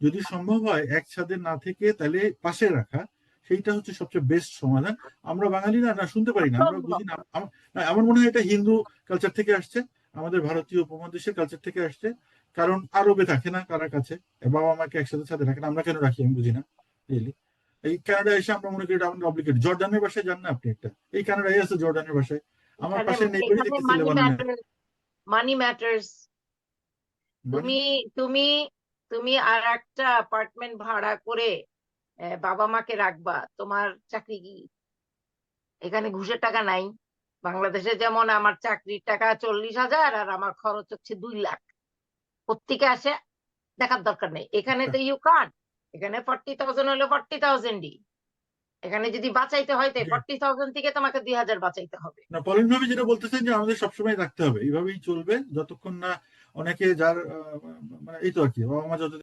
যদি সম্ভব হয় এক ছাদে না থেকে তাহলে পাশে রাখা সেইটা হচ্ছে সবচেয়ে বেস্ট সমাধান। আমরা বাঙালিরা না না শুনতে পারি না। আমরা বুঝি না। আমার মনে হয় এটা হিন্দু কালচার থেকে আসছে আমাদের ভারতীয় উপমহাদেশের কালচার থেকে আসছে। কারণ আরবে থাকে না কারার কাছে বাবা মাকে একসাথে সাথে রাখেন আমরা কেন রাখি আমি বুঝি না রিয়েলি এই কানাডা এসে আমরা মনে করি এটা আমাদের অব্লিগেট জর্ডানের বাসায় যান না আপনি একটা। এই কানাডায় আছে জর্ডানের বাসায় আমার পাশে নেই মানি ম্যাটার্স তুমি তুমি তুমি আর একটা অ্যাপার্টমেন্ট ভাড়া করে বাবা মাকে রাখবা। তোমার চাকরি কি? এখানে ঘুষের টাকা নাই। বাংলাদেশে যেমন আমার চাকরির টাকা চল্লিশ হাজার আর আমার খরচ হচ্ছে দুই লাখ। প্রত্যেকে আসে? দেখার দরকার নেই। এখানে তো ইউ কার্ড এখানে ফর্টি থাউজেন্ড হলে ফর্টি থাউজেন্ডই এখানে যদি বাঁচাইতে হয় তো ফর্টি থাউজেন্ড থেকে তোমাকে দুই হাজার বাঁচাইতে হবে। না পলিন ভাবে যেটা বলতেছেন যে আমাদের সবসময় রাখতে হবে। এইভাবেই চলবে যতক্ষণ না অনেকে যার মানে এই তো আর কি বাবা মা যত